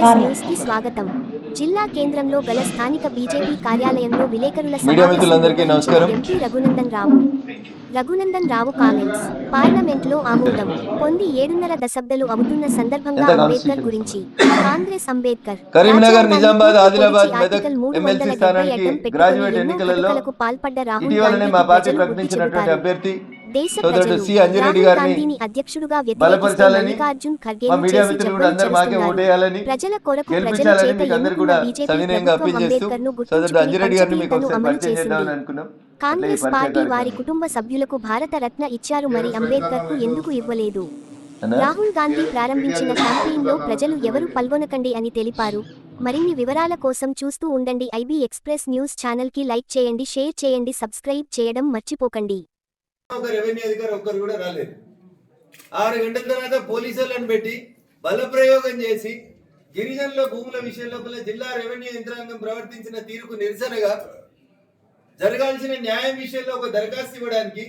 న్యూస్కి స్వాగతం జిల్లా కేంద్రంలో గల స్థానిక బీజేపీ కార్యాలయంలో విలేకరుల సమావేశం. ఎంపీ రఘునందన్ రావు రఘునందన్ రావు కామెంట్స్ పార్లమెంట్లో ఆమోదం పొంది ఏడున్నర దశాబ్దాలు అవుతున్న సందర్భంగా అంబేద్కర్? గురించి కాంగ్రెస్ అంబేద్కర్ కరీంనగర్, నిజామాబాద్, ఆదిలాబాద్, మెదక్ ఎమ్మెల్సీ స్థానానికి గ్రాడ్యుయేట్ ఎన్నో ఎన్నికలలో పాల్పడ్డ రాహుల్ చెబుతారు. అభ్యర్థి దేశ ప్రజలు గాంధీని అధ్యక్షుడుగా మల్లికార్జున్ ఖర్గే ప్రజల కొరకు ప్రజల చేత కాంగ్రెస్ పార్టీ వారి. కుటుంబ సభ్యులకు భారత రత్న ఇచ్చారు మరి అంబేద్కర్కు ఎందుకు ఇవ్వలేదు? రాహుల్ గాంధీ ప్రారంభించిన క్యాంపెయిన్లో ప్రజలు ఎవరు పాల్గొనకండి అని తెలిపారు. మరిన్ని వివరాల కోసం చూస్తూ ఉండండి. ఐబీ ఎక్స్ప్రెస్ న్యూస్ ఛానల్కి లైక్ చేయండి షేర్ చేయండి సబ్స్క్రైబ్ చేయడం మర్చిపోకండి. ఒక రెవెన్యూ అధికారి ఒక్కరు కూడా రాలేదు. ఆరు గంటల తర్వాత పోలీసు వాళ్ళని పెట్టి బలప్రయోగం చేసి గిరిజనుల భూముల విషయం లోపల జిల్లా రెవెన్యూ యంత్రాంగం ప్రవర్తించిన తీరుకు నిరసనగా జరగాల్సిన న్యాయం విషయంలో ఒక దరఖాస్తు ఇవ్వడానికి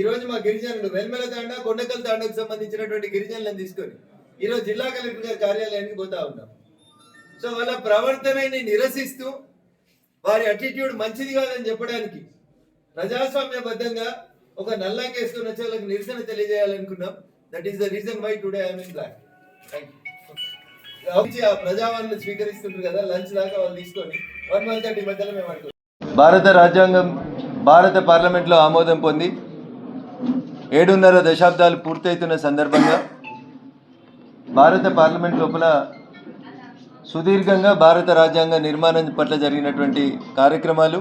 ఈరోజు మా గిరిజనులు వెల్మెల తాండా కొండకల్ తాండాకు సంబంధించినటువంటి గిరిజనులను తీసుకొని ఈరోజు జిల్లా కలెక్టర్ గారి కార్యాలయానికి పోతా ఉన్నాం. సో వాళ్ళ ప్రవర్తనని నిరసిస్తూ వారి అటిట్యూడ్ మంచిది కాదని చెప్పడానికి ప్రజాస్వామ్యబద్ధంగా ఒక నల్లంగా వేసుకొని వచ్చే వాళ్ళకి నిరసన తెలియజేయాలనుకున్నాం. That is the reason why today I'm in black ఆ ప్రజావాణిని స్వీకరిస్తుంటారు కదా లంచ్ దాకా వాళ్ళు తీసుకొని వన్ మంత్ థర్టీ మధ్యలో మేము అనుకుంటాం భారత రాజ్యాంగం భారత పార్లమెంట్లో ఆమోదం పొంది ఏడున్నర దశాబ్దాలు పూర్తవుతున్న సందర్భంగా భారత పార్లమెంట్ లోపల సుదీర్ఘంగా భారత రాజ్యాంగ నిర్మాణం పట్ల జరిగినటువంటి కార్యక్రమాలు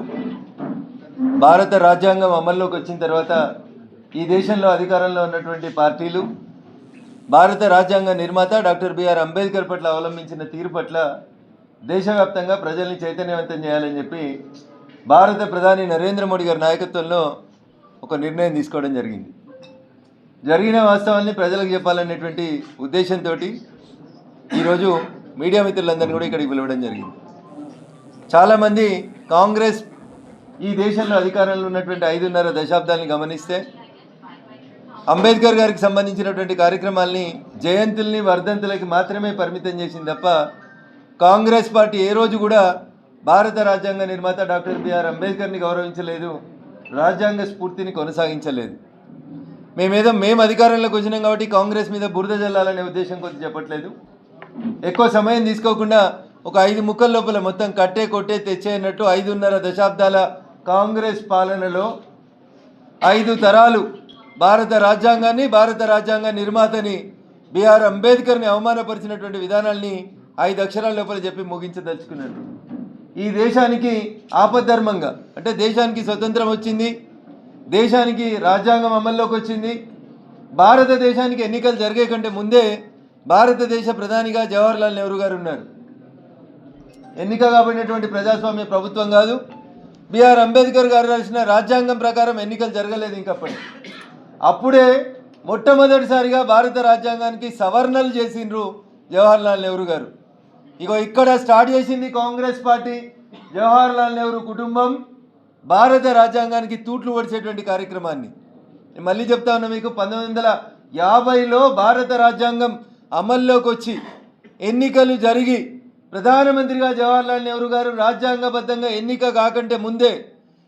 భారత రాజ్యాంగం అమల్లోకి వచ్చిన తర్వాత ఈ దేశంలో అధికారంలో ఉన్నటువంటి పార్టీలు భారత రాజ్యాంగ నిర్మాత డాక్టర్ బిఆర్ అంబేద్కర్ పట్ల అవలంబించిన తీరు పట్ల దేశవ్యాప్తంగా ప్రజల్ని చైతన్యవంతం చేయాలని చెప్పి భారత ప్రధాని నరేంద్ర మోడీ గారి నాయకత్వంలో ఒక నిర్ణయం తీసుకోవడం జరిగింది. జరిగిన వాస్తవాల్ని ప్రజలకు చెప్పాలనేటువంటి ఉద్దేశంతో ఈరోజు మీడియా మిత్రులందరినీ కూడా ఇక్కడికి పిలవడం జరిగింది. చాలామంది కాంగ్రెస్ ఈ దేశంలో అధికారంలో ఉన్నటువంటి ఐదున్నర దశాబ్దాలని గమనిస్తే అంబేద్కర్ గారికి సంబంధించినటువంటి కార్యక్రమాల్ని జయంతుల్ని వర్ధంతులకి మాత్రమే పరిమితం చేసింది తప్ప కాంగ్రెస్ పార్టీ ఏ రోజు కూడా భారత రాజ్యాంగ నిర్మాత డాక్టర్ బిఆర్ అంబేద్కర్ని గౌరవించలేదు రాజ్యాంగ స్ఫూర్తిని కొనసాగించలేదు. మేమేదో మేము అధికారంలోకి వచ్చినాం కాబట్టి కాంగ్రెస్ మీద బురద జల్లాలనే ఉద్దేశం కొద్ది చెప్పట్లేదు. ఎక్కువ సమయం తీసుకోకుండా ఒక ఐదు ముక్కల లోపల మొత్తం కట్టే కొట్టే తెచ్చేయనట్టు ఐదున్నర దశాబ్దాల కాంగ్రెస్ పాలనలో ఐదు తరాలు భారత రాజ్యాంగాన్ని భారత రాజ్యాంగ నిర్మాతని బిఆర్ అంబేద్కర్ని అవమానపరిచినటువంటి విధానాల్ని ఐదు అక్షరాల లోపల చెప్పి ముగించదలుచుకున్నాడు. ఈ దేశానికి ఆపద్ధర్మంగా అంటే దేశానికి స్వతంత్రం వచ్చింది దేశానికి రాజ్యాంగం అమల్లోకి వచ్చింది భారతదేశానికి ఎన్నికలు జరిగే కంటే ముందే భారతదేశ ప్రధానిగా జవహర్లాల్ నెహ్రూ గారు ఉన్నారు. ఎన్నిక కాబడినటువంటి ప్రజాస్వామ్య ప్రభుత్వం కాదు బిఆర్ అంబేద్కర్ గారు రాసిన రాజ్యాంగం ప్రకారం ఎన్నికలు జరగలేదు ఇంకప్పటి. అప్పుడే మొట్టమొదటిసారిగా భారత రాజ్యాంగానికి సవరణలు చేసిండ్రు జవహర్లాల్ నెహ్రూ గారు. ఇగో ఇక్కడ స్టార్ట్ చేసింది కాంగ్రెస్ పార్టీ జవహర్లాల్ నెహ్రూ కుటుంబం భారత రాజ్యాంగానికి తూట్లు పొడిచేటువంటి కార్యక్రమాన్ని. నేను మళ్ళీ చెప్తా ఉన్నా మీకు పంతొమ్మిది వందల యాభైలో భారత రాజ్యాంగం అమల్లోకి వచ్చి ఎన్నికలు జరిగి ప్రధానమంత్రిగా జవహర్లాల్ నెహ్రూ గారు రాజ్యాంగబద్ధంగా ఎన్నిక కాకంటే ముందే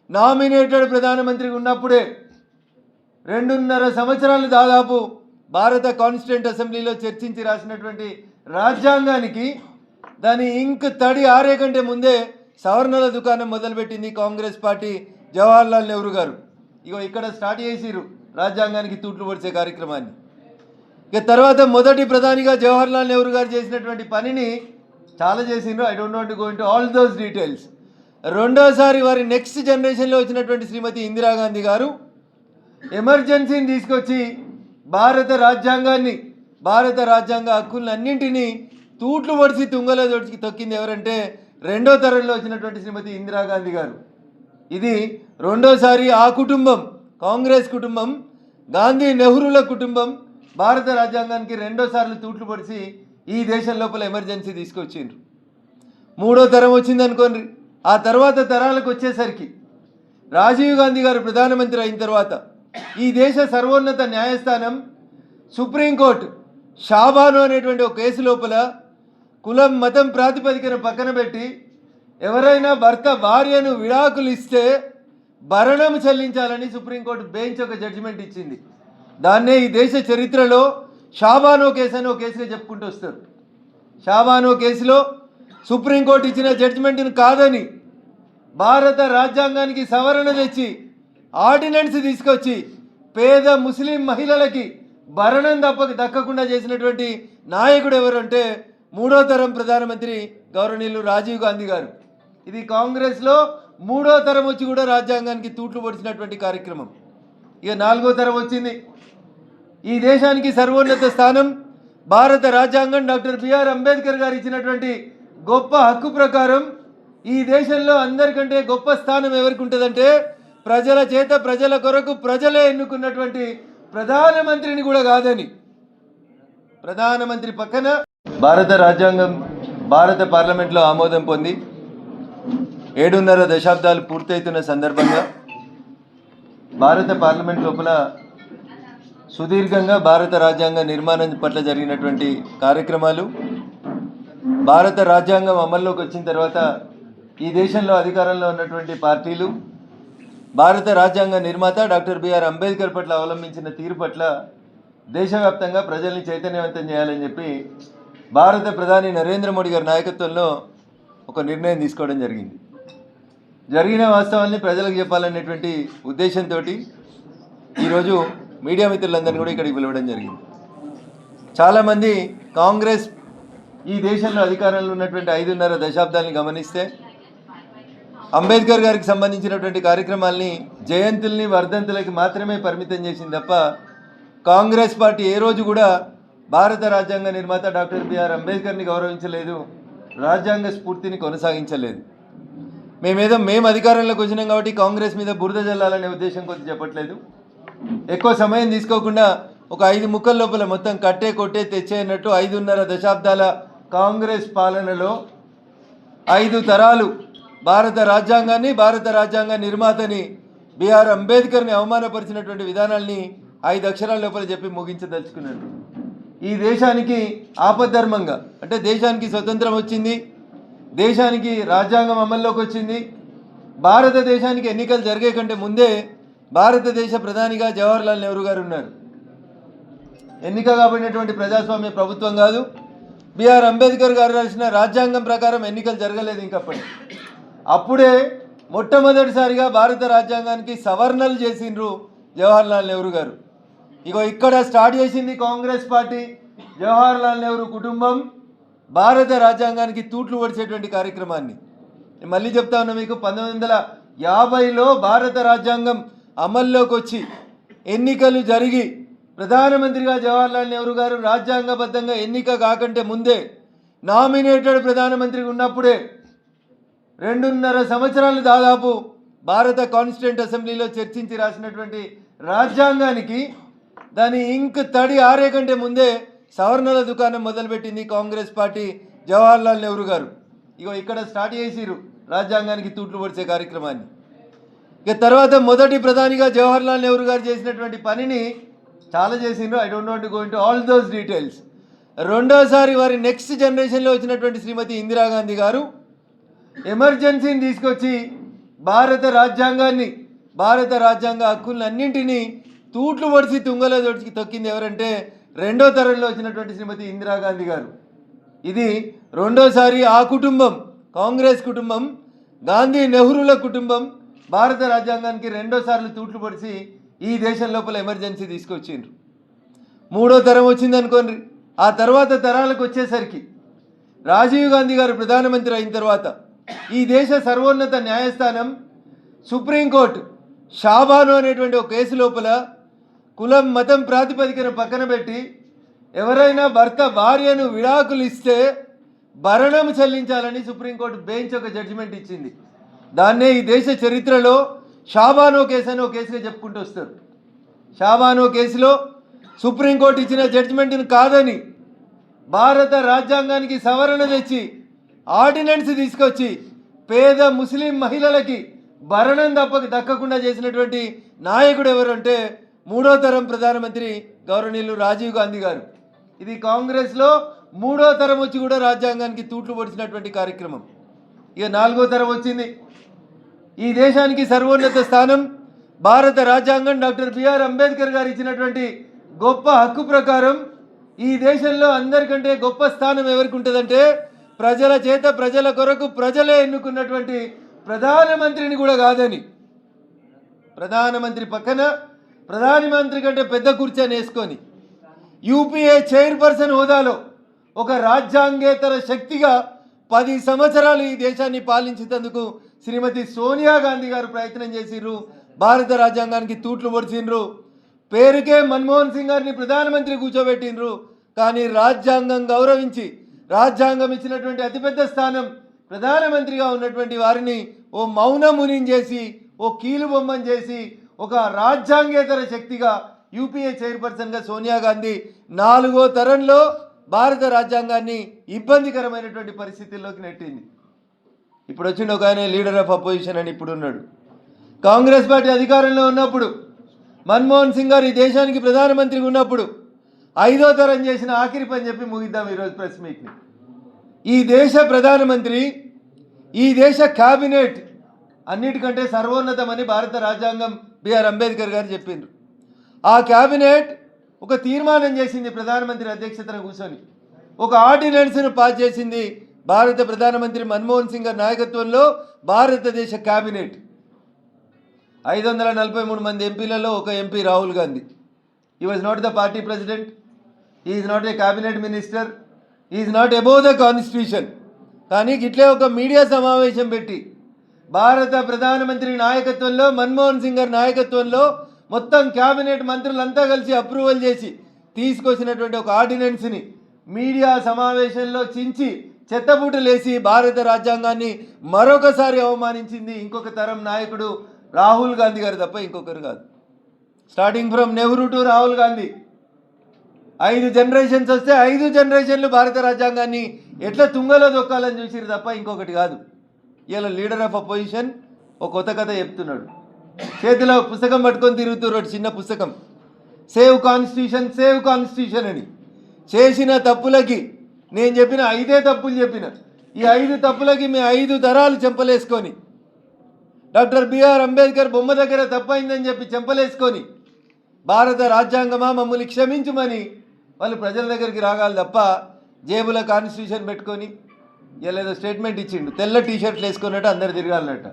నామినేటెడ్ ప్రధానమంత్రి ఉన్నప్పుడే రెండున్నర సంవత్సరాలు దాదాపు భారత కాన్స్టిట్యూంట్ అసెంబ్లీలో చర్చించి రాసినటువంటి రాజ్యాంగానికి దాని ఇంక్ తడి ఆరే కంటే ముందే సవరణల దుకాణం మొదలుపెట్టింది కాంగ్రెస్ పార్టీ జవహర్లాల్ నెహ్రూ గారు. ఇగో ఇక్కడ స్టార్ట్ చేసిరు రాజ్యాంగానికి తూట్లు పొడిచే కార్యక్రమాన్ని. ఇక తర్వాత మొదటి ప్రధానిగా జవహర్లాల్ నెహ్రూ గారు చేసినటువంటి పనిని చాలా చేసిండ్రు. I don't want go to all those details రెండోసారి వారి నెక్స్ట్ జనరేషన్లో వచ్చినటువంటి శ్రీమతి ఇందిరాగాంధీ గారు ఎమర్జెన్సీని తీసుకొచ్చి భారత రాజ్యాంగాన్ని భారత రాజ్యాంగ హక్కులన్నింటినీ తూట్లు పడిసి తుంగలో దొడిచి తొక్కింది ఎవరంటే రెండో తరంలో వచ్చినటువంటి శ్రీమతి ఇందిరాగాంధీ గారు. ఇది రెండోసారి ఆ కుటుంబం కాంగ్రెస్ కుటుంబం గాంధీ నెహ్రూల కుటుంబం భారత రాజ్యాంగానికి రెండోసార్లు తూట్లు పడిసి ఈ దేశం లోపల ఎమర్జెన్సీ తీసుకొచ్చిండ్రు. మూడో తరం వచ్చింది అనుకోండి ఆ తర్వాత తరాలకు వచ్చేసరికి రాజీవ్ గాంధీ గారు ప్రధానమంత్రి అయిన తర్వాత ఈ దేశ సర్వోన్నత న్యాయస్థానం సుప్రీంకోర్టు షాబాను అనేటువంటి ఒక కేసు లోపల కులం మతం ప్రాతిపదికన పక్కన పెట్టి ఎవరైనా భర్త భార్యను విడాకులు ఇస్తే భరణం చెల్లించాలని సుప్రీంకోర్టు బెంచ్ ఒక జడ్జిమెంట్ ఇచ్చింది. దాన్నే ఈ దేశ చరిత్రలో షాబానో కేసు అని ఒక కేసుగా చెప్పుకుంటూ వస్తారు. షాబానో కేసులో సుప్రీంకోర్టు ఇచ్చిన జడ్జిమెంట్ని కాదని భారత రాజ్యాంగానికి సవరణ తెచ్చి ఆర్డినెన్స్ తీసుకొచ్చి పేద ముస్లిం మహిళలకి భరణం తప్ప దక్కకుండా చేసినటువంటి నాయకుడు ఎవరు అంటే మూడో తరం ప్రధానమంత్రి గౌరవనీయులు రాజీవ్ గాంధీ గారు. ఇది కాంగ్రెస్లో మూడో తరం వచ్చి కూడా రాజ్యాంగానికి తూట్లు పొడిచినటువంటి కార్యక్రమం. ఇక నాలుగో తరం వచ్చింది. ఈ దేశానికి సర్వోన్నత స్థానం భారత రాజ్యాంగం డాక్టర్ బిఆర్ అంబేద్కర్ గారు ఇచ్చినటువంటి గొప్ప హక్కు ప్రకారం ఈ దేశంలో అందరికంటే గొప్ప స్థానం ఎవరికి ఉంటుందంటే ప్రజల చేత ప్రజల కొరకు ప్రజలే ఎన్నుకున్నటువంటి ప్రధానమంత్రిని కూడా కాదని. ప్రధానమంత్రి పక్కన భారత రాజ్యాంగం భారత పార్లమెంట్లో ఆమోదం పొంది ఏడున్నర దశాబ్దాలు పూర్తవుతున్న సందర్భంగా భారత పార్లమెంట్ లోపల సుదీర్ఘంగా భారత రాజ్యాంగ నిర్మాణం పట్ల జరిగినటువంటి కార్యక్రమాలు భారత రాజ్యాంగం అమల్లోకి వచ్చిన తర్వాత ఈ దేశంలో అధికారంలో ఉన్నటువంటి పార్టీలు భారత రాజ్యాంగ నిర్మాత డాక్టర్ బిఆర్ అంబేద్కర్ పట్ల అవలంబించిన తీరు పట్ల దేశవ్యాప్తంగా ప్రజల్ని చైతన్యవంతం చేయాలని చెప్పి భారత ప్రధాని నరేంద్ర మోడీ గారి నాయకత్వంలో ఒక నిర్ణయం తీసుకోవడం జరిగింది. జరిగిన వాస్తవాల్ని ప్రజలకు చెప్పాలనేటువంటి ఉద్దేశంతో ఈరోజు మీడియా మిత్రులందరినీ కూడా ఇక్కడికి పిలవడం జరిగింది. చాలామంది కాంగ్రెస్ ఈ దేశంలో అధికారంలో ఉన్నటువంటి ఐదున్నర దశాబ్దాలని గమనిస్తే అంబేద్కర్ గారికి సంబంధించినటువంటి కార్యక్రమాల్ని జయంతుల్ని వర్ధంతులకి మాత్రమే పరిమితం చేసింది తప్ప కాంగ్రెస్ పార్టీ ఏ రోజు కూడా భారత రాజ్యాంగ నిర్మాత డాక్టర్ బిఆర్ అంబేద్కర్ని గౌరవించలేదు రాజ్యాంగ స్ఫూర్తిని కొనసాగించలేదు. మేమేదో మేము అధికారంలోకి వచ్చినాం కాబట్టి కాంగ్రెస్ మీద బురద జల్లాలనే ఉద్దేశం కొద్ది చెప్పట్లేదు. ఎక్కువ సమయం తీసుకోకుండా ఒక ఐదు ముక్కల లోపల మొత్తం కట్టే కొట్టే తెచ్చేయనట్టు ఐదున్నర దశాబ్దాల కాంగ్రెస్ పాలనలో ఐదు తరాలు భారత రాజ్యాంగాన్ని భారత రాజ్యాంగ నిర్మాతని బిఆర్ అంబేద్కర్ని అవమానపరిచినటువంటి విధానాల్ని ఐదు అక్షరాల లోపల చెప్పి ముగించదలుచుకున్నాడు. ఈ దేశానికి ఆపద్ధర్మంగా అంటే దేశానికి స్వతంత్రం వచ్చింది దేశానికి రాజ్యాంగం అమల్లోకి వచ్చింది భారతదేశానికి ఎన్నికలు జరిగే కంటే ముందే భారతదేశ ప్రధానిగా జవహర్లాల్ నెహ్రూ గారు ఉన్నారు. ఎన్నిక కాబడినటువంటి ప్రజాస్వామ్య ప్రభుత్వం కాదు. బిఆర్ అంబేద్కర్ గారు రాసిన రాజ్యాంగం ప్రకారం ఎన్నికలు జరగలేదు ఇంకప్పటి అప్పుడే మొట్టమొదటిసారిగా భారత రాజ్యాంగానికి సవరణలు చేసిండ్రు జవహర్లాల్ నెహ్రూ గారు. ఇగో ఇక్కడ స్టార్ట్ చేసింది కాంగ్రెస్ పార్టీ జవహర్లాల్ నెహ్రూ కుటుంబం భారత రాజ్యాంగానికి తూట్లు పడిచేటువంటి కార్యక్రమాన్ని. మళ్ళీ చెప్తా ఉన్నా మీకు పంతొమ్మిది వందల యాభైలో భారత రాజ్యాంగం అమల్లోకి వచ్చి ఎన్నికలు జరిగి ప్రధానమంత్రిగా జవహర్లాల్ నెహ్రూ గారు రాజ్యాంగబద్ధంగా ఎన్నిక కాకంటే ముందే నామినేటెడ్ ప్రధానమంత్రి ఉన్నప్పుడే రెండున్నర సంవత్సరాలు దాదాపు భారత కాన్స్టిట్యూంట్ అసెంబ్లీలో చర్చించి రాసినటువంటి రాజ్యాంగానికి దాని ఇంక్ తడి ఆరే కంటే ముందే సవరణల దుకాణం మొదలుపెట్టింది కాంగ్రెస్ పార్టీ జవహర్లాల్ నెహ్రూ గారు. ఇగో ఇక్కడ స్టార్ట్ చేసిరు రాజ్యాంగానికి తూట్లు పొడిచే కార్యక్రమాన్ని. ఇక తర్వాత మొదటి ప్రధానిగా జవహర్లాల్ నెహ్రూ గారు చేసినటువంటి పనిని చాలా చేసిండ్రు. I don't want go into all those details రెండోసారి వారి నెక్స్ట్ జనరేషన్లో వచ్చినటువంటి శ్రీమతి ఇందిరాగాంధీ గారు ఎమర్జెన్సీని తీసుకొచ్చి భారత రాజ్యాంగాన్ని భారత రాజ్యాంగ హక్కులన్నింటినీ తూట్లు పొడిచి తుంగలో దొడిచి తొక్కింది ఎవరంటే రెండో తరంలో వచ్చినటువంటి శ్రీమతి ఇందిరాగాంధీ గారు. ఇది రెండోసారి ఆ కుటుంబం కాంగ్రెస్ కుటుంబం గాంధీ నెహ్రూల కుటుంబం భారత రాజ్యాంగానికి రెండోసార్లు తూట్లు పొడిచి ఈ దేశం లోపల ఎమర్జెన్సీ తీసుకొచ్చిండ్రు. మూడో తరం వచ్చింది అనుకోండి. ఆ తర్వాత తరాలకు వచ్చేసరికి రాజీవ్ గాంధీ గారు ప్రధానమంత్రి అయిన తర్వాత ఈ దేశ సర్వోన్నత న్యాయస్థానం సుప్రీంకోర్టు షాబాను అనేటువంటి ఒక కేసు లోపల కులం మతం ప్రాతిపదికన పక్కన పెట్టి ఎవరైనా భర్త భార్యను విడాకులు ఇస్తే భరణం చెల్లించాలని సుప్రీంకోర్టు బెంచ్ ఒక జడ్జిమెంట్ ఇచ్చింది. దాన్నే ఈ దేశ చరిత్రలో షాబానో కేసు అని ఒక కేసుగా చెప్పుకుంటూ వస్తారు. షాబానో కేసులో సుప్రీంకోర్టు ఇచ్చిన జడ్జిమెంట్ని కాదని భారత రాజ్యాంగానికి సవరణ తెచ్చి ఆర్డినెన్స్ తీసుకొచ్చి పేద ముస్లిం మహిళలకి భరణం తప్పక దక్కకుండా చేసినటువంటి నాయకుడు ఎవరు అంటే మూడో తరం ప్రధానమంత్రి గౌరవనీయులు రాజీవ్ గాంధీ గారు. ఇది కాంగ్రెస్లో మూడో తరం వచ్చి కూడా రాజ్యాంగానికి తూట్లు పొడిచినటువంటి కార్యక్రమం. ఇక నాలుగో తరం వచ్చింది. ఈ దేశానికి సర్వోన్నత స్థానం భారత రాజ్యాంగం డాక్టర్ బిఆర్ అంబేద్కర్ గారు ఇచ్చినటువంటి గొప్ప హక్కు ప్రకారం ఈ దేశంలో అందరికంటే గొప్ప స్థానం ఎవరికి ఉంటుందంటే ప్రజల చేత ప్రజల కొరకు ప్రజలే ఎన్నుకున్నటువంటి ప్రధానమంత్రిని కూడా కాదని. ప్రధానమంత్రి పక్కన ప్రధానమంత్రి కంటే పెద్ద కూర్చొని వేసుకొని యూపీఏ చైర్పర్సన్ హోదాలో ఒక రాజ్యాంగేతర శక్తిగా పది సంవత్సరాలు ఈ దేశాన్ని పాలించేందుకు శ్రీమతి సోనియా గాంధీ గారు ప్రయత్నం చేసిర్రు. భారత రాజ్యాంగానికి తూట్లు పొడిచిండ్రు. పేరుకే మన్మోహన్ సింగ్ గారిని ప్రధానమంత్రి కూర్చోబెట్టిండ్రు. కానీ రాజ్యాంగం గౌరవించి రాజ్యాంగం ఇచ్చినటువంటి అతిపెద్ద స్థానం ప్రధానమంత్రిగా ఉన్నటువంటి వారిని ఓ మౌనముని చేసి ఓ కీలు బొమ్మని చేసి ఒక రాజ్యాంగేతర శక్తిగా యూపీఏ చైర్పర్సన్గా సోనియా గాంధీ నాలుగో తరంలో భారత రాజ్యాంగాన్ని ఇబ్బందికరమైనటువంటి పరిస్థితుల్లోకి నెట్టింది. ఇప్పుడు వచ్చిండు ఒక ఆయన లీడర్ ఆఫ్ అపోజిషన్ అని ఇప్పుడు ఉన్నాడు కాంగ్రెస్ పార్టీ అధికారంలో ఉన్నప్పుడు మన్మోహన్ సింగ్ గారు ఈ దేశానికి ప్రధానమంత్రిగా ఉన్నప్పుడు ఐదో తరం చేసిన ఆఖరి పని చెప్పి ముగిద్దాం ఈరోజు ప్రెస్ మీట్ని. ఈ దేశ ప్రధానమంత్రి ఈ దేశ క్యాబినెట్ అన్నిటికంటే సర్వోన్నతమని భారత రాజ్యాంగం బిఆర్ అంబేద్కర్ గారు చెప్పిండ్రు. ఆ క్యాబినెట్ ఒక తీర్మానం చేసింది ప్రధానమంత్రి అధ్యక్షతన కూర్చొని. ఒక ఆర్డినెన్స్ను పాస్ చేసింది భారత ప్రధానమంత్రి మన్మోహన్ సింగ్ గారి నాయకత్వంలో భారతదేశ క్యాబినెట్. ఐదు వందల నలభై మూడు మంది ఎంపీలలో ఒక MP Rahul Gandhi. He was not the party president is not a cabinet minister is not above the constitution కానీ ఇట్లే ఒక మీడియా సమావేశం పెట్టి భారత ప్రధానమంత్రి నాయకత్వంలో మన్మోహన్ సింగ్ గారి నాయకత్వంలో మొత్తం క్యాబినెట్ మంత్రులంతా కలిసి అప్రూవల్ చేసి తీసుకొచ్చినటువంటి ఒక ఆర్డినెన్స్ని మీడియా సమావేశంలో చించి చెత్తబూటలేసి భారత రాజ్యాంగాన్ని మరొకసారి అవమానించింది ఇంకొక తరం నాయకుడు రాహుల్ గాంధీ గారు తప్ప ఇంకొకరు కాదు. Starting from Nehru to Rahul Gandhi ఐదు జనరేషన్స్ వస్తే ఐదు జనరేషన్లు భారత రాజ్యాంగాన్ని ఎట్లా తుంగలో దొక్కాలని చూసిరు తప్ప ఇంకొకటి కాదు. ఇలా లీడర్ ఆఫ్ అపోజిషన్ ఒక కొత్త కథ చెప్తున్నాడు. చేతిలో పుస్తకం పట్టుకొని తిరుగుతున్నాడు చిన్న పుస్తకం. సేవ్ కాన్స్టిట్యూషన్ సేవ్ కాన్స్టిట్యూషన్ అని. చేసిన తప్పులకి నేను చెప్పిన ఐదే తప్పులు చెప్పిన. ఈ ఐదు తప్పులకి మీ ఐదు తరాలు చెంపలేసుకొని. డాక్టర్ బిఆర్ అంబేద్కర్ బొమ్మ దగ్గర తప్పైందని చెప్పి చెంపలేసుకొని భారత రాజ్యాంగమా మమ్మల్ని క్షమించుమని వాళ్ళు ప్రజల దగ్గరికి రాగాలి తప్ప జేబుల కాన్స్టిట్యూషన్ పెట్టుకొని ఇలా ఏదో స్టేట్మెంట్ ఇచ్చిండు తెల్ల టీషర్ట్లు వేసుకున్నట్టు అందరు తిరగాలన్నట్టు.